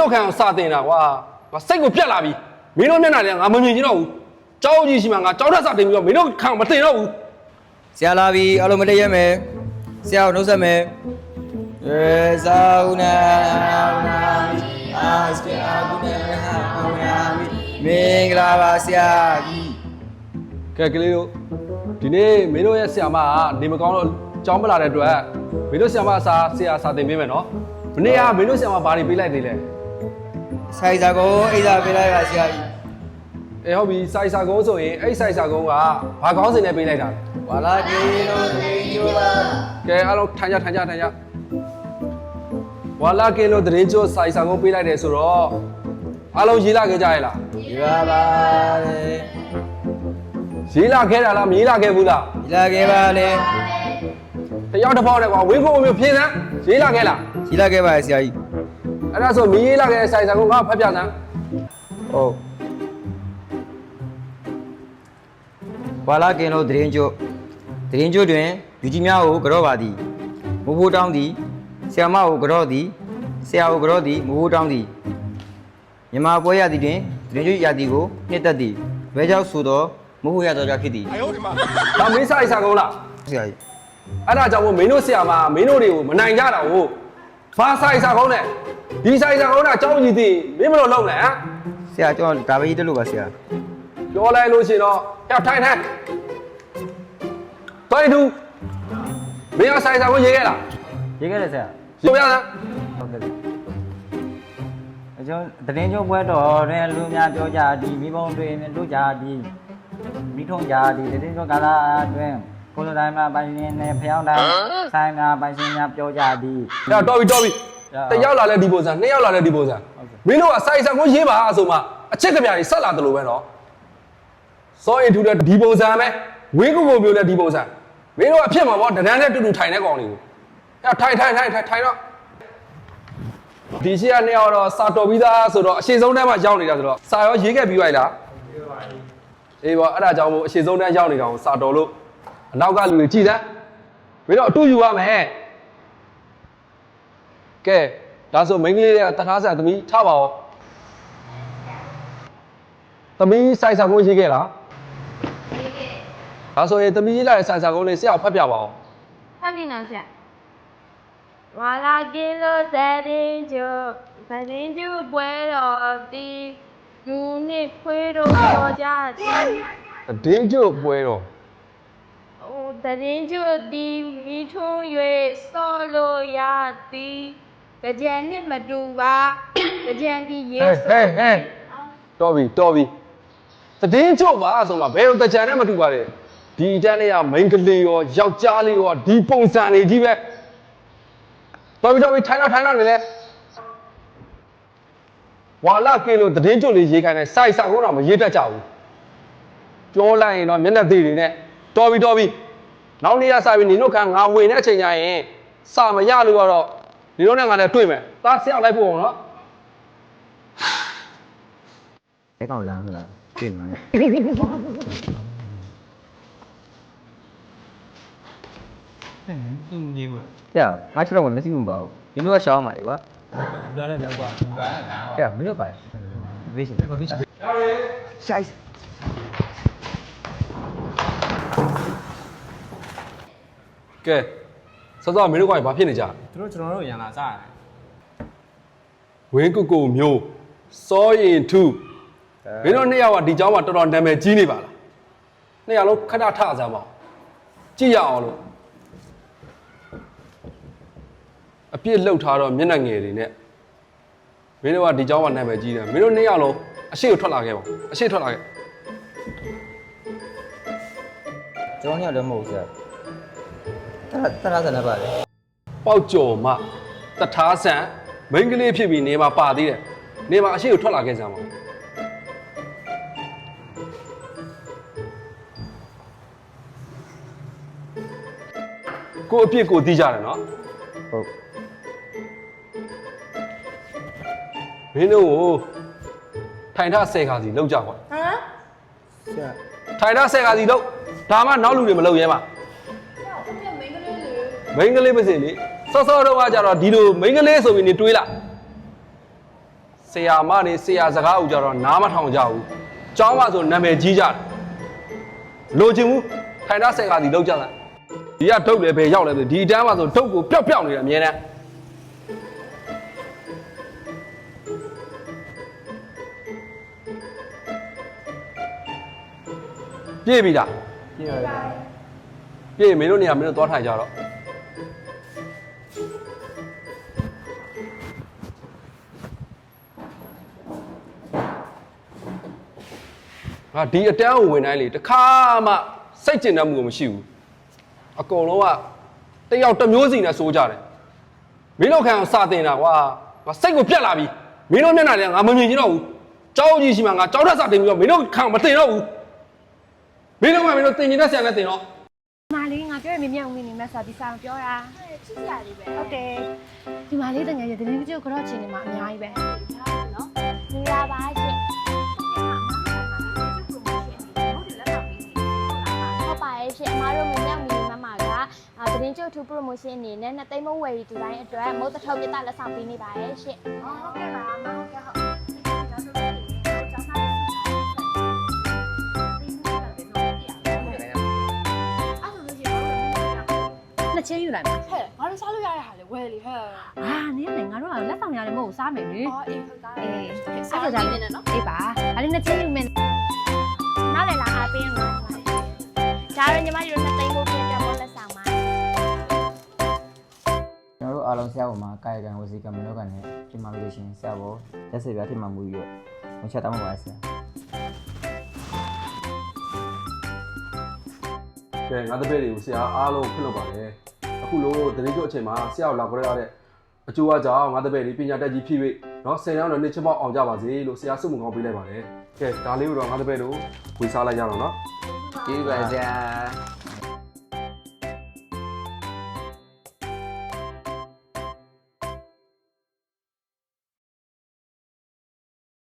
တို့ခံအောင်စာတင်တာကွာငါစိတ်ကိုပြက်လာပြီမင်းတို့မျက်နှာတွေကငါမမြင်ချင်တော့ဘူးကြောက်ကြီးရှိမှငါကြောက်တဲ့စာတင်ပြီးတော့မင်းတို့ခံအောင်မတင်တော့ဘူးဆရာလာပြီအလုံးမတည့်ရမယ်ဆရာကိုနှုတ်ဆက်မယ်ရေဇာဦးနာနာအာစကေအဘူနာဟာဝနာမင်္ဂလာပါဆရာကြီးကဲကလေးတို့ဒီနေ့မင်းတို့ရဲ့ဆရာမကနေမကောင်းတော့ကြောင်းမလာတဲ့အတွက်မင်းတို့ဆရာမအစားဆရာစာတင်ပေးမယ်နော်မနေ့ကမင်းတို့ဆရာမဘာတွေပေးလိုက်သေးလဲ ဆိုင်စာကိုအိစာပေးလိုက်ပါဆရာကြီးအဲဟုတ်ပြီစိုက်စာကုန်းဆိုရင်အဲ့စိုက်စာကုန်းကဘာကောင်းစင်နဲ့ပေးလိုက်တာလဲဝါလာကေလိုတေညိုပါကဲအားလုံးထိုင်ကြထိုင်ကြထိုင်ကြဝါလာကင်းလို့တရင်ကျိုးစိုက်စာကုန်းပေးလိုက်တယ်ဆိုတော့အားလုံးရေးလာခဲ့ကြရဲ့လားဒီပါပါလေရေးလာခဲ့တာလားမရေးလာခဲ့ဘူးလားဒီလာခဲ့ပါလေတယောက်တစ်ပေါက်နဲ့ကွာဝင်းခုံမျိုးဖြင်းစမ်းရေးလာခဲ့လားဒီလာခဲ့ပါဆရာကြီး အဲ့ဒါဆိုမရေးလာခဲ့တဲ့စိုက်စာကုန်းကဖတ်ပြစမ်းဟုတ်ဝါလာကင်လိုတရင်ကျို့တရင်ကျို့တွင်ယူကြီးများကိုကြော့ပါသည်မဖိုးတောင်းသည်ဆရာမကိုကြော့သည်ဆရာကိုကြော့သည်မဖိုးတောင်းသည်မြမပွဲရသည်တွင်တရင်ကျို့ရသည်ကိုနှစ်သက်သည်ဘဲကြောင့်ဆိုသောမဟုတ်ရသောကြောင့်ဖြစ်သည်ဒါမင်းစိုက်စာကုန်းလားဆရာကြီးအဲ့ဒါကြောင့်မို့မင်းတို့ဆရာမမင်းတို့တွေကိုမနိုင်ကြတာဟုတ် ဘာစိုက်စာကုန်းနဲ့ဒီစိုက်စာကုန်းကကြောင်းကြီးသိမင်းမလို့လုံးလဲဟမ်ဆရာကျွန်တော်ဒါပဲရေးတက်လို့ပါဆရာပြောလိုက်လို့ရှိရင်တော့ဟဲ့ထိုင်ထိုင်တော်ရတူမင်းကဆိုင်ဆိုင်ကိုရေးခဲ့လားရေးခဲ့တယ်ဆရာပြောပြစမ်းဟုတ်ကဲ့အကျုံးတရင်ကျုံပွဲတော်တွင်လူများပြောကြသည်မိဘုံတွင်တို့ကြသည်မိထုံကြသည်တရင်ကျုံကာလာတွင် ကိုလိုတိုင်းမှာပိုင်ရှင်နဲ့ဖျောင်းတိုင်းဆိုင်များပိုင်ရှင်များပြောကြသည်ဟဲ့တော်ပြီတော်ပြီရတယောက်လာလဲဒီပုံစံနှစ်ယောက်လာလဲဒီပုံစံဟုတ်ကဲ့မင်းတို့ကဆိုင်ဆိုင်ကိုရေးပါအဆိုမှအချက်ကပြားကြီးဆက်လာတယ်လို့ပဲနော်စောရင်ထူတဲ့ဒီပုံစံပဲဝင်းကုကုမျိုးလဲဒီပုံစံမင်းတို့ကအဖြစ်မှာပေါ့တန်းနဲ့တူတူထိုင်တဲ့ကောင်တွေကိုဟဲ့ထိုင်ထိုင်ထိုင်ထိုင်ထိုင်တော့ဒီရှိရနှစ်ယောက်တော့စာတော်ပြီးသားဆိုတော့အရှိဆုံးတန်းမှာရောက်နေတာဆိုတော့စာရောရေးခဲ့ပြီးပါလားအေးပေါ့အဲ့ဒါကြောင့်မို့အရှိဆုံးတန်းရောက်နေတာကိုစာတော်လို့ အနောက်ကလူတွေကြည်စမ်းမင်းတို့အတူယူရမယ်ကဲဒါဆိုမိန်းကလေးတွေကတထားဆရာသမီးထားပါဦးသမီးစိုက်စာကုန်းရေးခဲ့လားဒါဆိုရင်သမီးရေးလာတဲ့စိုက်စာကုန်းလေးဆရာကိုဖတ်ပြပါဦးဖတ်ပြီနော်ဆရာဝါလာကင်းလို့သရင်ကျုပ်သရင်ကျုပ်ပွဲတော်တီလူနှစ်ဖွေးတို့ပြောကြသည်ဒင်းကျုပ်ပွဲတော့ဟို သရင်ကျုပ်တီမိထုံး၍စောလို့ရသည်ကြံနှစ်မတူပါကြံဒီရေဟဲ့ဟဲ့ဟဲ့တော်ပြီတော်ပြီသင်းကျုပ်ပါဆိုမှဘယ်လိုတကြံနဲ့မတူပါလဲဒီတန်းလေးကမိန်းကလေးရောယောက်ျားလေးရောဒီပုံစံလေးကြီးပဲတော်ပြီတော်ပြီထိုင်တော့ထိုင်တော့နေလဲဝါလာကင်းလို့သင်းကျုပ်လေးရေးခိုင်းတဲ့စိုက်စာကုန်းတော့မရေးတတ်ကြဘူးပြောလိုက်ရင်တော့မျက်နှာသေးတွေနဲ့ တော်ပြီတော်ပြီနောက်နေ့ရစပြီနင်တို့ကငါဝင်တဲ့အချိန်ကျရင်စာမရလို့တော့နင်တို့နဲ့ငါလည်းတွေ့မယ်သားဆရာလိုက်ဖို့အောင်နော်အဲကောင်လမ်းဆိုတာပြင်မှာဆရာငါချတော့မသိဘူးပါဘူးဒီလိုကရှောင်းပါလေကွာဒါလည်းတော့ကွာဆရာမင်းတို့ပါဝေးရှင်ဝေးရှင်ဆိုင် ကဲစောစောမင်းတို့ကဘာဖြစ်နေကြလဲ သူတို့ကျွန်တော်တို့ရန်လာစားရတယ် ဝင်းကုကုမျိုးစောရင်ထုမင်းတို့နှစ်ယောက်ကဒီเจ้าမှာတော်တော်နာမည်ကြီးနေပါလားနှစ်ယောက်လုံးခဏထစားပါဦးကြည့်ရအောင်လို့အပြစ်လှုပ်ထားတော့မျက်နှာငယ်တွေနဲ့မင်းတို့ကဒီเจ้าမှာနာမည်ကြီးတယ်မင်းတို့နှစ်ယောက်လုံးအရှိကိုထွက်လာခဲ့ပါအရှိထွက်လာခဲ့ ကျွန်တော်ညလည်းမဟုတ်ဆရာတရတရစနေပါလေပေါက်ကြော်မတထားဆန်မိန်းကလေးဖြစ်ပြီးနေမှာပါသေးတယ်နေမှာအရှိကိုထွက်လာခဲ့စမ်းပါကိုအပြစ်ကိုသိကြတယ်နော်ဟုတ်မင်းတို့ကိုထိုင်ထဆယ်ခါစီလောက်ကြကွာဟမ်ဆရာထိုင်ထဆယ်ခါစီလောက် ဒါမှနောက်လူတွေမလောက်ရဲမှာမိန်းကလေးပဲစေလေစောစောတော့ကကြတော့ဒီလိုမိန်းကလေးဆိုပြီးနေတွေးလာဆရာမနေဆရာစကားကိုကြတော့နားမထောင်ကြဘူးကျောင်းမှာဆိုနာမည်ကြီးကြတယ်လိုချင်ဘူးထိုင်သားဆယ်ကစီလောက်ကြလားဒီကထုတ်လေပဲရောက်လဲဆိုဒီအတန်းမှာဆိုထုတ်ကိုပျောက်ပျောက်နေတယ်အမြဲတမ်းပြေးပြီလား ပြည့်ပါပြီပြေးမင်းတို့နေရာမင်းတို့သွားထိုင်ကြတော့ငါဒီအတန်းကိုဝင်တိုင်းလေတစ်ခါမှစိတ်ကျင်တတ်မှုကိုမရှိဘူးအကုန်လုံးကတယောက်တစ်မျိုးစီနဲ့စိုးကြတယ်မင်းတို့ခံအောင်စတင်တာကွာငါစိတ်ကိုပြက်လာပြီမင်းတို့မျက်နှာတွေကငါမမြင်ချင်တော့ဘူးကြောက်ကြီးရှိမှငါကြောက်တတ်စတင်ပြီးတော့မင်းတို့ခံမတင်တော့ဘူး မင်းတို့ကမင်းတို့တင်ကျင်တတ်ဆရာနဲ့တင်တော့မလေးငါပြောရမြင်မြုံနေနေမဆာဒီဆောင်ပြောတာချစ်စရာလေးပဲဟုတ်တယ်ဒီမလေးတကယ်ရတဲ့နေ့ကျတော့ကတော့ချင်းနေမှာအများကြီးပဲနော်မင်္ဂလာပါရှင်ဟုတ်ပါရဲ့ရှင်အမားတို့မမြောက်မီမမကအာသတင်းကျုပ်ထူ promotion အနေနဲ့နှစ်သိန်းမဝယ်ဒီဇိုင်းအတွက်မုတ်တထုပ်ပြသလက်ဆောင်ပေးနေပါရဲ့ရှင်ဟုတ်ကဲ့ပါမဟုတ်ကဲ့ဟုတ် နှစ်ချင်းယူလိုက်ပါဟဲ့ငါတို့စားလို့ရတဲ့ဟာလေဝယ်လေဟဲ့အာနင်းလေငါတို့ကလက်ဆောင်ရတယ်မဟုတ်စားမယ်လေအော်အေးဟုတ်သားအေးအဲ့အဲ့ဒါဒါကြကြနေတယ်နော်အေးပါအဲ့ဒီနှစ်ချင်းယူမယ်နောက်လေလာအားပေးမှာဒါတော့ညီမတို့နှစ်သိန်းဖို့ပြတဲ့ဘောလက်ဆောင်ပါကျွန်တော်တို့အားလုံးဆရာပေါ်မှာကာယကံဝစီကံမနောကံနဲ့ပြင်မာလို့ရှိရင်ဆရာပေါ်လက်စေပြထိမှမူပြီးတော့ဝင်ချက်တောင်းပါပါဆရာ တဲ့ငါတပည့်တွေကိုဆရာအားလုံးခွင့်လွှတ်ပါတယ်အခုလုံးလုံးသတင်းကြွအချိန်မှာဆရာကိုလာခေါ်ရတဲ့အကျိုးအကြောင်းငါတပည့်တွေပညာတတ်ကြီးဖြစ်၍နော်ဆယ်ရောင်းတော့နှစ်ချက်ပေါက်အောင်ကြပါစေလို့ဆရာဆုမွန်ကောင်းပေးလိုက်ပါတယ်ကဲဒါလေးကိုတော့ငါတပည့်တို့ဝေစားလိုက်ရအောင်နော်ကျေးဇူးပါဆရာ